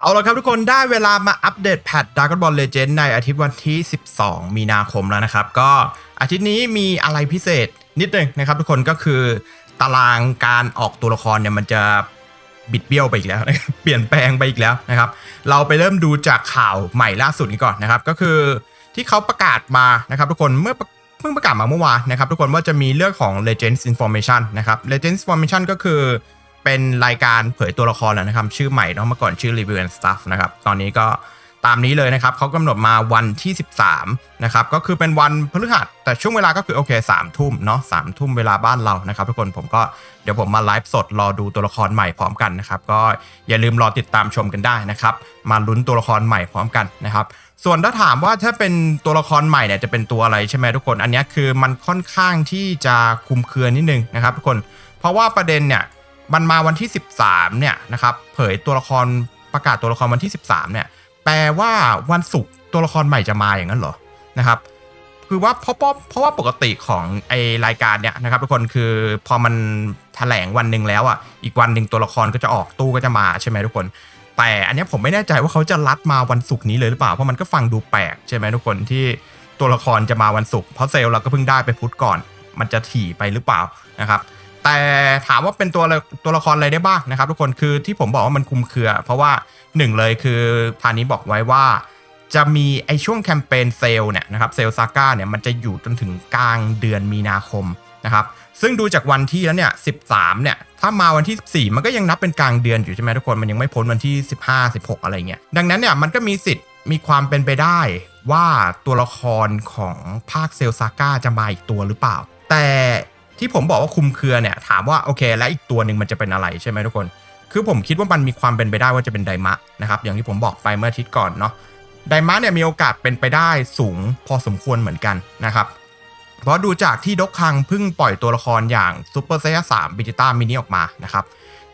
เอาละครับทุกคนได้เวลามาอัปเดตแพท Dragon Ball Legend ในอาทิตย์วันที่ 12 มีนาคมแล้วนะครับ ก็อาทิตย์นี้มีอะไรพิเศษนิดนึงนะครับ ทุกคนก็คือ ตารางการออกตัวละครเนี่ยมันจะบิดเบี้ยวไปอีกแล้วนะครับเปลี่ยนแปลงไปอีกแล้วนะครับ เราไปเริ่มดูจากข่าวใหม่ล่าสุดนี้ก่อนนะครับ ก็คือที่เขาประกาศมานะครับ ทุกคนเมื่อเพิ่งประกาศมาเมื่อวานนะครับ ทุกคนว่าจะมีเรื่องของ Legends Information นะครับ Legends Information ก็คือ เป็นรายการเผยตัวละครแล้วนะครับ ชื่อใหม่เนาะเมื่อก่อนชื่อ Review and Stuff นะครับ ตอนนี้ก็ตามนี้เลยนะครับเขากำหนดมาวันที่ 13 นะครับ ก็คือเป็นวันพฤหัส แต่ช่วงเวลาก็คือโอเคสามทุ่มเนาะสามทุ่มเวลาบ้านเรานะครับทุกคนผมก็เดี๋ยวผมมาไลฟ์สดรอดูตัวละครใหม่พร้อมกันนะครับ ก็อย่าลืมรอติดตามชมกันได้นะครับ มาลุ้นตัวละครใหม่พร้อมกันนะครับ ส่วนถ้าถามว่าถ้าเป็นตัวละครใหม่เนี่ยจะเป็นตัวอะไรใช่ไหมทุกคน อันนี้คือมันค่อนข้างที่จะคุมเครือนิดนึงนะครับทุกคน เพราะว่าประเด็นเนี่ย มันมาวันที่ 13เนี่ยนะครับเผยตัวละครประกาศตัวละครวันที่ 13เนี่ยแปลว่าวันศุกร์ตัวละครใหม่จะมาอย่างนั้นเหรอนะครับคือว่าเพราะเพราะว่าปกติของไอรายการเนี่ยนะครับทุกคนคือพอมันแถลงวันหนึ่งแล้วอะอีกวันหนึ่งตัวละครก็จะออกตู้ก็จะมาใช่ไหมทุกคน แต่อันนี้ผมไม่แน่ใจว่าเขาจะรัดมาวันศุกร์นี้เลยหรือเปล่าเพราะมันก็ฟังดูแปลกใช่ไหมทุกคนที่ตัวละครจะมาวันศุกร์เพราะเซลล์เราก็เพิ่งได้ไปพุธก่อน มันจะถี่ไปหรือเปล่านะครับ แต่ถามว่าเป็นตัวอะไรตัวละครอะไรได้บ้างนะครับ ทุกคนคือที่ผมบอกว่ามันคุมเครือ เพราะว่าหนึ่งเลยคือทานี้บอกไว้ว่า จะมีไอช่วงแคมเปญเซลล์เนี่ยนะครับเซลซาก้าเนี่ยมันจะอยู่จนถึงกลางเดือนมีนาคมนะครับซึ่งดูจากวันที่แล้วเนี่ย 13 เนี่ย ถ้ามาวันที่ 14 มันก็ยังนับเป็นกลางเดือนอยู่ใช่ไหมทุกคน มันยังไม่พ้นวันที่ 15 16 อะไรเงี้ย ดังนั้นเนี่ย มันก็มีสิทธิ์ มีความเป็นไปได้ว่าตัวละครของภาคเซลซาก้าจะมาอีกตัวหรือเปล่า แต่ ที่ผมบอกว่าคุมเครือเนี่ยถามว่าโอเค และอีกตัวหนึ่งมันจะเป็นอะไรใช่ไหมทุกคน คือผมคิดว่ามันมีความเป็นไปได้ว่าจะเป็นไดมะนะครับอย่างที่ผมบอกไปเมื่ออาทิตย์ก่อนเนาะไดมะเนี่ยมีโอกาสเป็นไปได้สูงพอสมควรเหมือนกันนะครับเพราะดูจากที่ดกคังเพิ่งปล่อยตัวละครอย่างซูเปอร์ไซย่าสามบิจิต้ามินิออกมานะครับ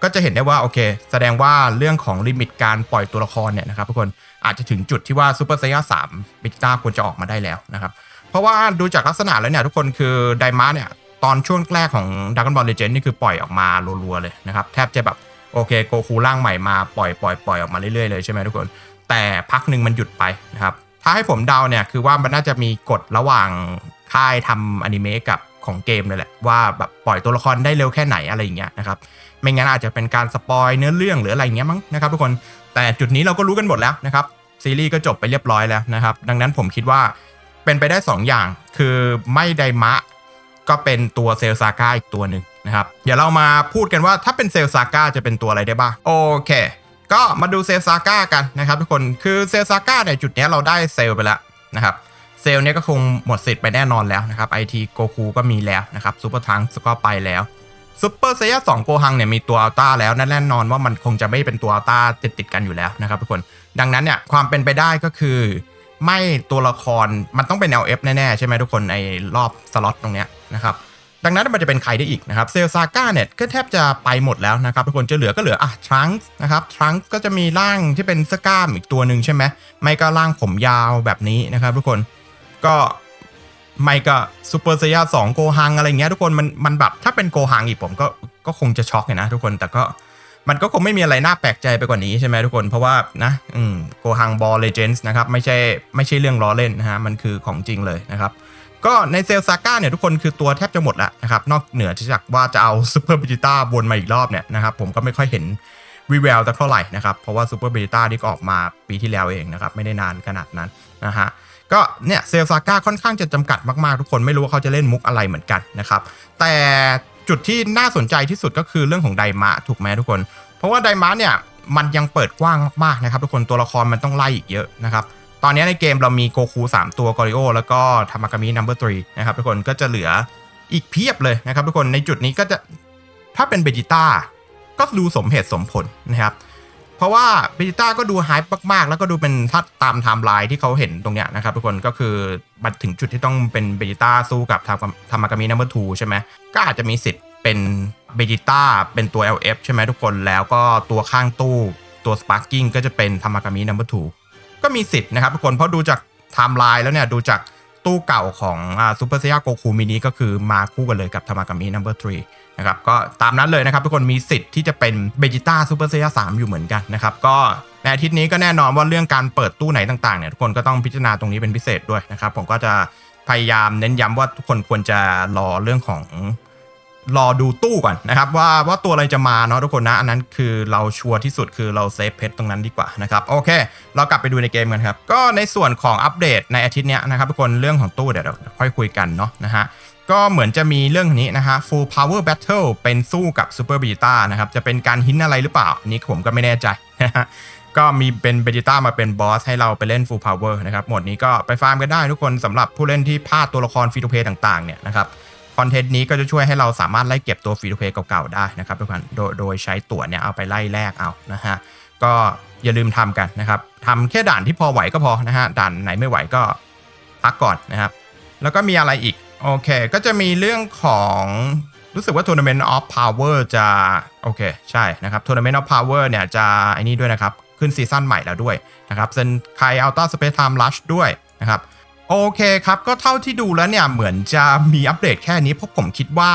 ก็จะเห็นได้ว่าโอเค แสดงว่าเรื่องของลิมิตการปล่อยตัวละครเนี่ยนะครับทุกคนอาจจะถึงจุดที่ว่าซูเปอร์ไซย่าสามบิจิต้าควรจะออกมาได้แล้วนะครับเพราะว่าดูจากลักษณะแล้วเนี่ยทุกคนคือไดมะเนี่ย ตอนช่วงแรกของ Dragon Ball Legend นี่คือปล่อยออกมารัวๆเลยนะครับ แทบจะแบบโอเคโกคูร่างใหม่มาปล่อยปล่อยปล่อยออกมาเรื่อยๆเลยใช่ไหมทุกคน แต่พักหนึ่งมันหยุดไปนะครับ ถ้าให้ผมเดาเนี่ยคือว่ามันน่าจะมีกฎระหว่างค่ายทำอนิเมะกับของเกมเลยแหละว่าแบบปล่อยตัวละครได้เร็วแค่ไหนอะไรอย่างเงี้ยนะครับไม่งั้นอาจจะเป็นการสปอยเนื้อเรื่องหรืออะไรเงี้ยมั้งนะครับทุกคนแต่จุดนี้เราก็รู้กันหมดแล้วนะครับซีรีส์ก็จบไปเรียบร้อยแล้วนะครับ ดังนั้นผมคิดว่าเป็นไปได้ 2อย่างคือไม่ไดมะ ก็เป็นตัวเซลซาก้าอีกตัวหนึ่งนะครับเดี๋ยวเรามาพูดกันว่าถ้าเป็นเซลซาก้าจะเป็นตัวอะไรได้บ้างโอเค ก็มาดูเซลซาก้ากันนะครับทุกคนคือเซลซาก้าในยจุดเนี้ยเราได้เซลไปแล้วนะครับเซลเนี่ยก็คงหมดสิทธิ์ไปแน่นอนแล้วนะครับไอทีโกคูก็มีแล้วนะครับซูเปอร์ทังก็ไปแล้วซูเปอร์เซย่าสองโกฮังเนี่ยมีตัวอัลต้าแล้วแน่นอนว่ามันคงจะไม่เป็นตัวอัลต้าติดติดกันอยู่แล้วนะครับทุกคน ดังนั้นเนี่ยความเป็นไปได้ก็คือ ไม่ตัวละครมันต้องเป็น LF แน่ๆ ใช่ไหมทุกคนในรอบสล็อตตรงเนี้ยนะครับดังนั้นมันจะเป็นใครได้อีกนะครับเซลซาก้าเนี่ยก็แทบจะไปหมดแล้วนะครับทุกคนจะเหลือก็เหลืออะทรังก์นะครับทรังก์ก็จะมีร่างที่เป็นสก้ามอีกตัวหนึ่งใช่ไหมไม่ก็ร่างผมยาวแบบนี้นะครับ ทุกคนก็ไม่ก็ซูเปอร์เซียสองโกฮังอะไรเงี้ยทุกคนมันมันแบบถ้าเป็นโกฮังอีกผมก็ก็คงจะช็อกเลยนะทุกคนแต่ก็ มันก็คงไม่มีอะไรน่าแปลกใจไปกว่านี้ใช่ไหมทุกคนเพราะว่านะอืมโกฮังบอลเลเจนส์นะครับไม่ใช่ไม่ใช่เรื่องล้อเล่นนะฮะมันคือของจริงเลยนะครับก็ในเซลซาก้าเนี่ยทุกคนคือตัวแทบจะหมดแล้วนะครับนอกเหนือจากว่าจะเอาซูเปอร์บิจิต้าวนมาอีกรอบเนี่ยนะครับผมก็ไม่ค่อยเห็นวีแววสักเท่าไหร่นะครับเพราะว่าซูเปอร์บิจิต้านี่ก็ออกมาปีที่แล้วเองนะครับไม่ได้นานขนาดนั้นนะฮะก็เนี่ยเซลซาก้าค่อนข้างจะจำกัดมากๆ ทุกคนไม่รู้ว่าเขาจะเล่นมุกอะไรเหมือนกันนะครับแต่ จุดที่น่าสนใจที่สุดก็คือเรื่องของไดมะถูกไหมทุกคน เพราะว่าไดมะเนี่ยมันยังเปิดกว้างมากๆนะครับทุกคนตัวละครมันต้องไล่อีกเยอะนะครับตอนนี้ในเกมเรามีโกคู3 ตัวกอริโอแล้วก็ทามากามินัมเบอร์ทรีนะครับทุกคนก็จะเหลืออีกเพียบเลยนะครับทุกคนในจุดนี้ก็จะถ้าเป็นเบจิต้าก็ดูสมเหตุสมผลนะครับ เพราะว่าเบจิต้าก็ดูไฮป์มากๆ แล้วก็ดูเป็นถ้าตามไทม์ไลน์ที่เขาเห็นตรงเนี้ยนะครับทุกคนก็คือมาถึงจุดที่ต้องเป็นเบจิต้าสู้กับทามทามากามินัมเบอร์ทูใช่ไหมก็อาจจะมีสิทธิ์เป็นเบจิต้าเป็นตัว LF ใช่ไหมทุกคนแล้วก็ตัวข้างตู้ตัวสปาร์กิ้งก็จะเป็นทามากามินัมเบอร์ทูก็มีสิทธิ์นะครับทุกคนเพราะดูจากไทม์ไลน์แล้วเนี่ยดูจากตู้เก่าของซูเปอร์เซียโกคูมินิก็คือมาคู่กันเลยกับทามากามินัมเบอร์ทรี นะครับก็ตามนั้นเลยนะครับทุกคนมีสิทธิ์ที่จะเป็นเบจิต้าซูเปอร์เซียสามอยู่เหมือนกันนะครับก็ในอาทิตย์นี้ก็แน่นอนว่าเรื่องการเปิดตู้ไหนต่างๆเนี่ยทุกคนก็ต้องพิจารณาตรงนี้เป็นพิเศษด้วยนะครับผมก็จะพยายามเน้นย้ำว่าทุกคนควรจะรอเรื่องของรอดูตู้ก่อนนะครับว่าว่าตัวอะไรจะมาเนาะทุกคนนะ อันนั้นคือเราชัวร์ที่สุดคือเราเซฟเพชรตรงนั้นดีกว่านะครับโอเค เรากลับไปดูในเกมกันครับ ก็ในส่วนของอัปเดตในอาทิตย์นี้นะครับทุกคนเรื่องของตู้เดี๋ยวเราค่อยคุยกันเนาะนะฮะ ก็เหมือนจะมีเรื่องนี้นะฮะ full power battle เป็นสู้กับ super vegeta นะครับ จะเป็นการหินอะไรหรือเปล่า อันนี้ผมก็ไม่แน่ใจนะฮะก็มีเป็นเบจิต้ามาเป็นบอสให้เราไปเล่น full power นะครับหมดนี้ก็ไปฟาร์มกันได้ทุกคนสำหรับผู้เล่นที่พลาดตัวละครฟรีทูเพย์ต่างๆเนี่ยนะครับคอนเทนต์นี้ก็จะช่วยให้เราสามารถไล่เก็บตัวฟรีทูเพย์เก่าๆได้นะครับทุกคนโดยโดยใช้ตั๋วเนี่ยเอาไปไล่แลกเอานะฮะก็อย่าลืมทำกันนะครับทำแค่ด่านที่พอไหวก็พอนะฮะด่านไหนไม่ไหวก็พักก่อนนะครับแล้วก็มีอะไรอีก โอเค ก็จะมีเรื่องของรู้สึกว่า Tournament of Power จะ โอเค ใช่นะครับ Tournament of Power เนี่ยจะไอ้นี่ด้วยนะครับ ขึ้นซีซั่นใหม่แล้วด้วยนะครับเซนไคอัลต้าสเปซไทม์ลัชด้วยนะครับ โอเคครับ ก็เท่าที่ดูแล้วเนี่ย เหมือนจะมีอัปเดตแค่นี้ เพราะผมคิดว่า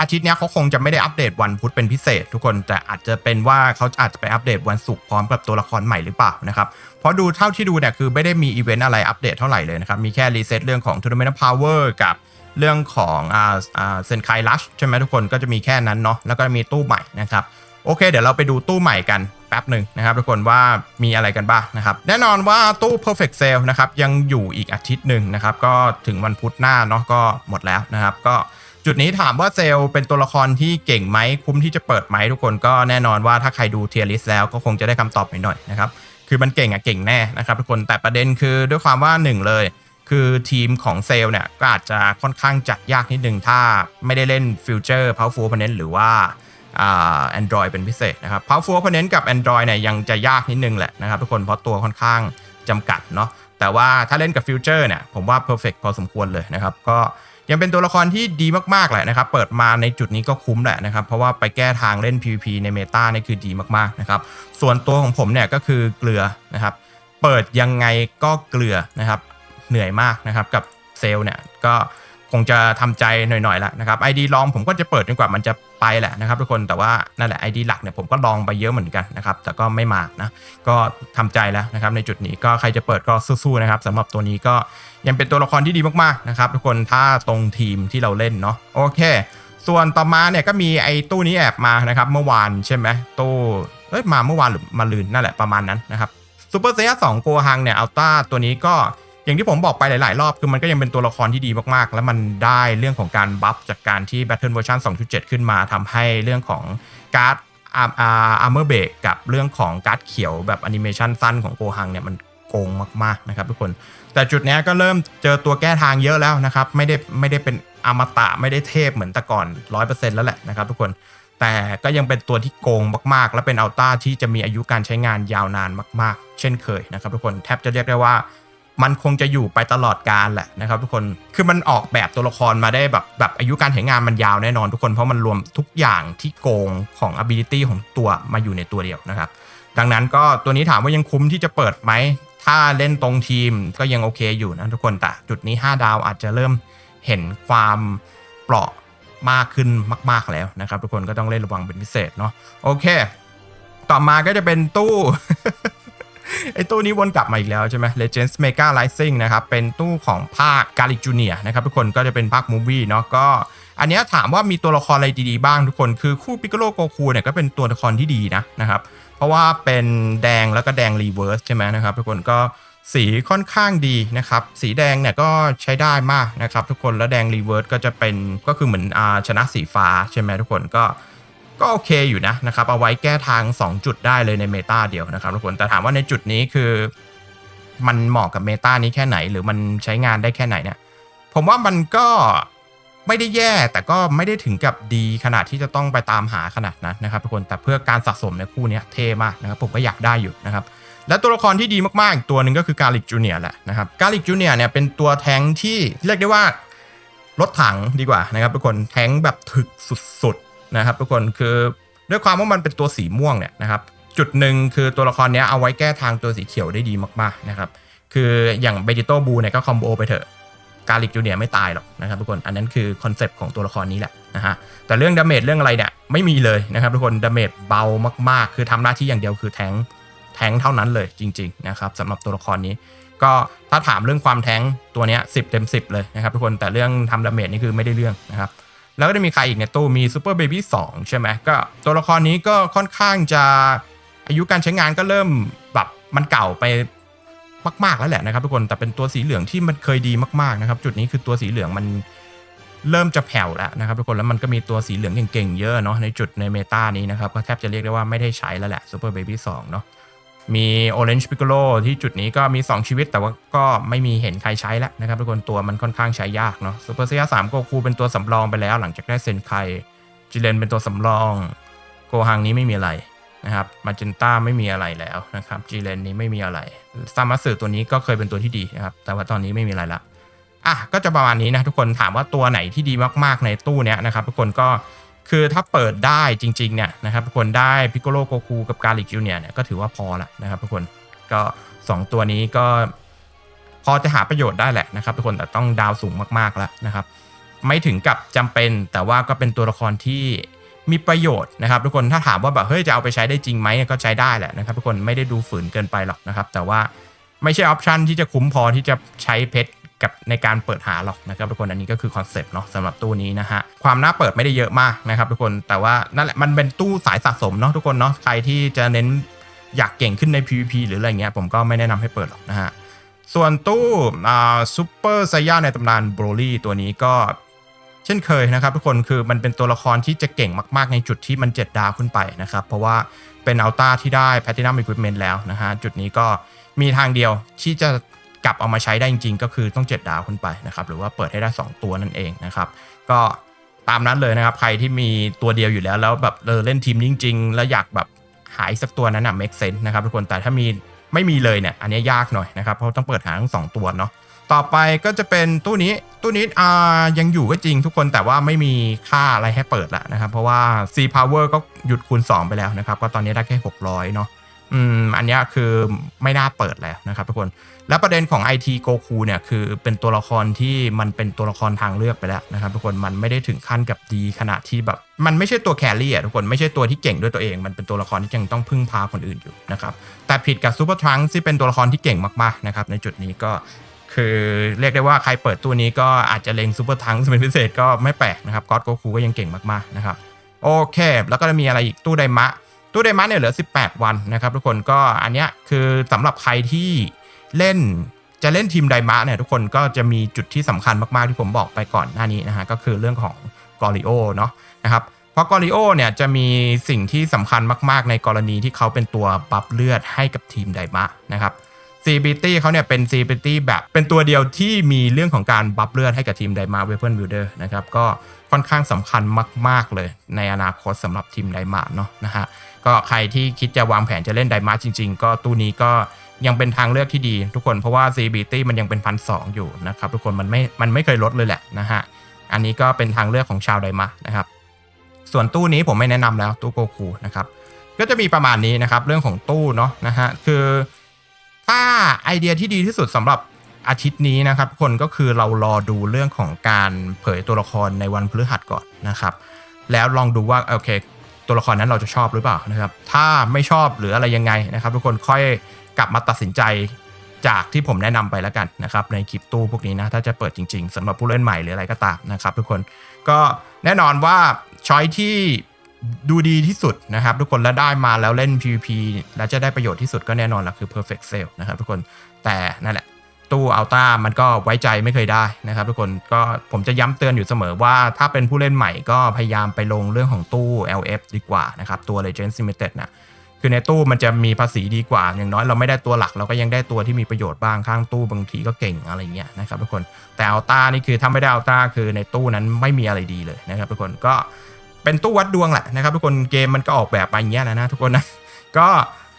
อาทิตย์นี้เขาคงจะไม่ได้อัปเดตวันพุธเป็นพิเศษ ทุกคนแต่อาจจะเป็นว่าเขาอาจจะไปอัปเดตวันศุกร์พร้อมกับตัวละครใหม่หรือเปล่านะครับเพราะดูเท่าที่ดูเนี่ยคือไม่ได้มีอีเวนต์อะไรอัปเดตเท่าไหร่เลยนะครับมีแค่รีเซ็ตเรื่องของ Tournament of Power กับ เรื่องของอ่าอ่าเซนไคลัชใช่ไหมทุกคนก็จะมีแค่นั้นเนาะแล้วก็มีตู้ใหม่นะครับโอเค เดี๋ยวเราไปดูตู้ใหม่กันแป๊บหนึ่งนะครับทุกคนว่ามีอะไรกันบ้างนะครับแน่นอนว่าตู้ perfect sale นะครับยังอยู่อีกอาทิตย์หนึ่งนะครับก็ถึงวันพุธหน้าเนาะก็หมดแล้วนะครับก็จุดนี้ถามว่าเซลเป็นตัวละครที่เก่งไหมคุ้มที่จะเปิดไหมทุกคนก็แน่นอนว่าถ้าใครดูเทียริสแล้วก็คงจะได้คำตอบหน่อยๆนะครับคือมันเก่งอะเก่งแน่นะครับทุกคนแต่ประเด็นคือด้วยความว่าหนึ่งเลย คือทีมของเซลเนี่ยก็อาจจะค่อนข้างจัดยากนิดนึง ถ้าไม่ได้เล่นฟิวเจอร์ powerful opponent หรือว่าแอ่า Android เป็นพิเศษนะครับ Powerful Opponent กับ Android เนี่ยยังจะยากนิดนึงแหละนะครับทุกคนเพราะตัวค่อนข้างจำกัดเนาะแต่ว่าถ้าเล่นกับ Future เนี่ยผมว่า Perfect พอสมควรเลยนะครับก็ยังเป็นตัวละครที่ดีมากๆแหละนะครับ เปิดมาในจุดนี้ก็คุ้มแหละนะครับ เพราะว่าไปแก้ทางเล่น PVP ในเมตาเนี่ยคือดีมากๆนะครับ ส่วนตัวของผมเนี่ยก็คือเกลือนะครับ เปิดยังไงก็เกลือนะครับ เหนื่อยมากนะครับกับเซลล์เนี่ยก็คงจะทำใจหน่อยๆแล้วนะครับ ID ลองผมก็จะเปิดจนกว่ามันจะไปแหละนะครับทุกคนแต่ว่านั่นแหละ ID หลักเนี่ยผมก็ลองไปเยอะเหมือนกันนะครับแต่ก็ไม่มานะก็ทำใจแล้วนะครับในจุดนี้ก็ใครจะเปิดก็สู้ๆนะครับสำหรับตัวนี้ก็ยังเป็นตัวละครที่ดีมากๆนะครับทุกคนถ้าตรงทีมที่เราเล่นเนาะโอเค ส่วนต่อมาเนี่ยก็มีไอ้ตู้นี้แอบมานะครับเมื่อวานใช่ไหมตู้เอ้ยมาเมื่อวานหรือมาลืนนั่นแหละประมาณนั้นนะครับซูเปอร์เซียสองโกฮังเนี่ยอัลต้าตัวนี้ก็ อย่างที่ผมบอกไปหลาย ๆ รอบคือมันก็ยังเป็นตัวละครที่ดีมากๆ แล้วมันได้เรื่องของการบัฟจากการที่ Battle Version 2.7 ขึ้นมาทำให้เรื่องของการ์ดอาร์อาร์เมอร์เบรกกับเรื่องของการ์ดเขียวแบบแอนิเมชันสั้นของโกฮังเนี่ยมันโกงมากๆนะครับทุกคน แต่จุดนี้ก็เริ่มเจอตัวแก้ทางเยอะแล้วนะครับ ไม่ได้ไม่ได้เป็นอมตะไม่ได้เทพเหมือนแต่ก่อน 100%แล้วแหละนะครับทุกคนแต่ก็ยังเป็นตัวที่โกงมากๆ และเป็นอัลต้าที่จะมีอายุการใช้งานยาวนานมาก ๆ เช่นเคยนะครับทุกคนแทบจะเรียกได้ว่า มันคงจะอยู่ไปตลอดกาลแหละนะครับ ทุกคน คือมันออกแบบตัวละครมาได้แบบแบบอายุการใช้งานมันยาวแน่นอนทุกคน เพราะมันรวมทุกอย่างที่โกงของ ability ของตัวมาอยู่ในตัวเดียวนะครับ ดังนั้นก็ตัวนี้ถามว่ายังคุ้มที่จะเปิดไหม ถ้าเล่นตรงทีมก็ยังโอเคอยู่นะทุกคน แต่จุดนี้ 5 ดาวอาจจะเริ่มเห็นความเปราะมากขึ้นมาก ๆแล้วนะครับ ทุกคนก็ต้องเล่นระวังเป็นพิเศษเนาะ โอเค ต่อมาก็จะเป็นตู้ ไอตู้นี้วนกลับมาอีกแล้วใช่ไหม Legends Mega Rising นะครับ เป็นตู้ของภาค Garlic Junior นะครับ ทุกคนก็จะเป็นภาคมูวี่เนาะก็อันเนี้ยถามว่ามีตัวละครอะไรดีๆบ้างทุกคนคือคู่ปิกโ o โลโกคูเนี่ยก็เป็นตัวละครที่ดีนะนะครับ เพราะว่าเป็นแดงแล้วก็แดงรีเวิร์สใช่ไหมนะครับ ทุกคนก็สีค่อนข้างดีนะครับ สีแดงเนี่ยก็ใช้ได้มากนะครับ ทุกคนแล้วแดงรีเวิร์สก็จะเป็นก็คือเหมือนอาชนะสีฟ้าใช่ไหมทุกคนก็ ก็โอเคอยู่นะนะครับเอาไว้แก้ทาง 2 จุดได้เลยในเมตาเดียวนะครับทุกคนแต่ถามว่าในจุดนี้คือ มันเหมาะกับเมตานี้แค่ไหน หรือมันใช้งานได้แค่ไหนเนี่ยผมว่ามันก็ไม่ได้แย่แต่ก็ไม่ได้ถึงกับดีขนาดที่จะต้องไปตามหาขนาดนั้นนะครับทุกคนแต่เพื่อการสะสมในคู่นี้เท่มากนะครับผมก็อยากได้อยู่นะครับและตัวละครที่ดีมากๆอีกตัวหนึ่งก็คือกาลิกจูเนียแหละนะครับกาลิกจูเนียเนี่ยเป็นตัวแทงที่เรียกได้ว่ารถถังดีกว่านะครับทุกคนแทงแบบถึกสุดๆ นะครับทุกคนคือด้วยความว่ามันเป็นตัวสีม่วงเนี่ยนะครับจุดหนึ่งคือตัวละครนี้เอาไว้แก้ทางตัวสีเขียวได้ดีมากๆนะครับคืออย่างเบจิโตบูเนี่ยก็คอมโบไปเถอะกาลิกจูเนียไม่ตายหรอกนะครับทุกคนอันนั้นคือคอนเซปต์ของตัวละครนี้แหละนะฮะแต่เรื่องดาเมจเรื่องอะไรเนี่ยไม่มีเลยนะครับทุกคนดาเมจเบามากๆ คือทำหน้าที่อย่างเดียวคือแทงแทงเท่านั้นเลยจริงๆนะครับสำหรับตัวละครนี้ ก็ถ้าถามเรื่องความแทงตัวเนี้ย10เต็ม 10 เลยนะครับทุกคนแต่เรื่องทำดาเมจนี่คือไม่ได้เรื่องนะครับ แล้วก็จะมีใครอีกในตู้มีซูเปอร์เบบี้สใช่ไหมก็ตัวละครนี้ก็ค่อนข้างจะอายุการใช้งานก็เริ่มแบบมันเก่าไปมากๆแล้วแหละนะครับทุกคนแต่เป็นตัวสีเหลืองที่มันเคยดีมากๆนะครับ จุดนี้คือตัวสีเหลืองมันเริ่มจะแผ่วแล้วนะครับทุกคนแล้วมันก็มีตัวสีเหลืองเก่งๆเยอะเนาะในจุดในเมตานี้นะครับก็แทบจะเรียกได้ว่าไม่ได้ใช้แล้วแหละซูเปอร์เบบี้สเนาะ มี Orange Piccolo ที่จุดนี้ก็มี 2 ชีวิต แต่ว่าก็ไม่มีเห็นใครใช้แล้วนะครับทุกคนตัวมันค่อนข้างใช้ยากเนาะซูเปอร์เซียสามโกคูเป็นตัวสำรองไปแล้ว หลังจากได้เซนไคจิเลนเป็นตัวสำรองโกฮังนี้ไม่มีอะไรนะครับมาจินต้าไม่มีอะไรแล้วนะครับจิเลนนี้ไม่มีอะไรซามัสึตัวนี้ก็เคยเป็นตัวที่ดีนะครับแต่ว่าตอนนี้ไม่มีอะไรละอะก็จะประมาณนี้นะทุกคนถามว่าตัวไหนที่ดีมากๆในตู้เนี้ยนะครับทุกคนก็ คือถ้าเปิดได้จริงๆเนี่ยนะครับทุกคนได้พิกโกโลโกคูกับกาลิกจูเนียเนี่ยก็ถือว่าพอละนะครับทุกคนก็ 2 ตัวนี้ก็พอจะหาประโยชน์ได้แหละนะครับทุกคนแต่ต้องดาวสูงมากๆแล้วนะครับ ไม่ถึงกับจำเป็นแต่ว่าก็เป็นตัวละครที่มีประโยชน์นะครับ ทุกคนถ้าถามว่าแบบเฮ้ยจะเอาไปใช้ได้จริงไหมก็ใช้ได้แหละนะครับทุกคนไม่ได้ดูฝืนเกินไปหรอกนะครับ แต่ว่าไม่ใช่ออปชันที่จะคุ้มพอที่จะใช้เพชร กับในการเปิดหาหรอกนะครับทุกคนอันนี้ก็คือคอนเซปต์เนาะสำหรับตู้นี้นะฮะความน่าเปิดไม่ได้เยอะมากนะครับทุกคนแต่ว่านั่นแหละมันเป็นตู้สายสะสมเนาะทุกคนเนาะใครที่จะเน้นอยากเก่งขึ้นใน PVP หรืออะไรเงี้ยผมก็ไม่แนะนำให้เปิดหรอกนะฮะส่วนตู้ซูเปอร์ไซย่าในตำนานโบรลี่ตัวนี้ก็เช่นเคยนะครับทุกคนคือมันเป็นตัวละครที่จะเก่งมาก ๆ ในจุดที่มัน 7 ดาวขึ้นไปนะครับ เพราะว่าเป็นอัลต้าที่ได้แพ t ตินัมอ u i p m e n t แล้วนะฮะ จุดนี้ก็มีทางเดียวที่จะ กลับเอามาใช้ได้จริงๆ ก็คือต้อง 7 ดาวขึ้นไปนะครับหรือว่าเปิดให้ได้ 2 ตัวนั่นเองนะครับก็ตามนั้นเลยนะครับใครที่มีตัวเดียวอยู่แล้วแล้วแบบเออเล่นทีมจริง ๆ แล้วอยากแบบหายสักตัวนั้นอะ make sense นะครับทุกคนแต่ถ้ามีไม่มีเลยเนี่ยอันนี้ยากหน่อยนะครับเพราะต้องเปิดหาทั้งสองตัวเนาะต่อไปก็จะเป็นตู้นี้ตู้นี้อ่ายังอยู่ก็จริงทุกคนแต่ว่าไม่มีค่าอะไรให้เปิดละนะครับ เพราะว่า C Power ก็หยุดคูณ 2 ไปแล้วนะครับ ก็ตอนนี้ได้แค่ 600 เนาะ อืมอันนี้คือไม่น่าเปิดแล้วนะครับทุกคน และประเด็นของ IT Goku เนี่ยคือเป็นตัวละครที่มันเป็นตัวละครทางเลือกไปแล้วนะครับทุกคนมันไม่ได้ถึงขั้นกับดีขนาดที่แบบ มันไม่ใช่ตัวแครี่อะทุกคนไม่ใช่ตัวที่เก่งด้วยตัวเอง มันเป็นตัวละครที่ยังต้องพึ่งพาคนอื่นอยู่นะครับแต่ผิดกับซูเปอร์ทรังที่เป็นตัวละครที่เก่งมากๆนะครับในจุดนี้ก็คือเรียกได้ว่าใครเปิดตู้นี้ก็อาจจะเล็งซูเปอร์ทังเป็นพิเศษก็ไม่แปลกนะครับก็อดโกคูก็ยังเก่งมากๆนะครับโอเค แล้วก็จะมีอะไรอีกตู้ไดมะ ตู้ไดมะเนี่ยเหลือ 18 วันนะครับทุกคนก็อันเนี้ยคือสำหรับใครที่เล่นจะเล่นทีมไดมะเนี่ยทุกคนก็จะมีจุดที่สำคัญมาก ๆ ที่ผมบอกไปก่อนหน้านี้นะฮะก็คือเรื่องของกอริโอเนาะนะครับเพราะกอริโอเนี่ยจะมีสิ่งที่สำคัญมาก ๆ ในกรณีที่เขาเป็นตัวบัฟเลือดให้กับทีมไดมะนะครับ CBT เขาเนี่ยเป็น CBT แบบเป็นตัวเดียวที่มีเรื่องของการบัฟเลือดให้กับทีมไดมาเวเพิลบิลเดอร์นะครับก็ค่อนข้างสำคัญมาก ๆ เลยในอนาคตสำหรับทีมไดมาเนาะนะฮะ ก็ใครที่คิดจะวางแผนจะเล่นไดมาร์จริง ๆ ก็ตู้นี้ก็ยังเป็นทางเลือกที่ดีทุกคนเพราะว่า CBT มันยังเป็นพันสอยู่นะครับทุกคนมันไม่มันไม่เคยลดเลยแหละนะฮะอันนี้ก็เป็นทางเลือกของชาวไดมาร์นะครับส่วนตู้นี้ผมไม่แนะนำแล้วตู้โกคูนะครับก็จะมีประมาณนี้นะครับเรื่องของตู้เนาะนะฮะคือถ้าไอเดียที่ดีที่สุดสำหรับอาทิตย์นี้นะครับคนก็คือเรารอดูเรื่องของการเผยตัวละครในวันพฤหัสก่อนนะครับแล้วลองดูว่าโอเค ตัวละครนั้นเราจะชอบหรือเปล่านะครับ ถ้าไม่ชอบหรืออะไรยังไงนะครับ ทุกคนค่อยกลับมาตัดสินใจจากที่ผมแนะนำไปแล้วกันนะครับในคลิปตู้พวกนี้นะถ้าจะเปิดจริงๆสำหรับผู้เล่นใหม่หรืออะไรก็ตามนะครับ ทุกคนก็แน่นอนว่าช้อยที่ดูดีที่สุดนะครับ ทุกคนแล้วได้มาแล้วเล่น PVP แล้วจะได้ประโยชน์ที่สุดก็แน่นอนละคือ perfect sale นะครับ ทุกคนแต่นั่นแหละ ตู้อัลต้ามันก็ไว้ใจไม่เคยได้นะครับทุกคนก็ผมจะย้ำเตือนอยู่เสมอว่าถ้าเป็นผู้เล่นใหม่ก็พยายามไปลงเรื่องของตู้ LF ดีกว่านะครับตัว Legend Limited นะคือในตู้มันจะมีภาษีดีกว่า อย่างน้อยเราไม่ได้ตัวหลักเราก็ยังได้ตัวที่มีประโยชน์บ้างข้างตู้บางทีก็เก่งอะไรเงี้ยนะครับทุกคนแต่อัลต้านี่คือถ้าไม่ได้อัลต้าคือในตู้นั้นไม่มีอะไรดีเลยนะครับทุกคนก็เป็นตู้วัดดวงแหละนะครับทุกคนเกมมันก็ออกแบบมาอย่างเงี้ยนะนะทุกคนนะก็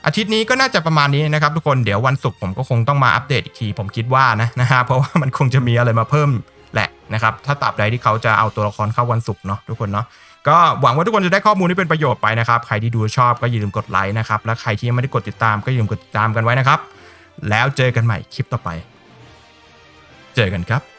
อาทิตย์นี้ก็น่าจะประมาณนี้นะครับทุกคนเดี๋ยววันศุกร์ผมก็คงต้องมาอัปเดตอีกทีผมคิดว่านะนะฮะเพราะว่ามันคงจะมีอะไรมาเพิ่มแหละนะครับถ้าตราบใดที่เขาจะเอาตัวละครเข้าวันศุกร์เนาะทุกคนเนาะก็หวังว่าทุกคนจะได้ข้อมูลที่เป็นประโยชน์ไปนะครับ ใครที่ดูชอบก็อย่าลืมกดไลค์นะครับ และใครที่ยังไม่ได้กดติดตามก็อย่าลืมกดติดตามกันไว้นะครับ แล้วเจอกันใหม่คลิปต่อไป เจอกันครับ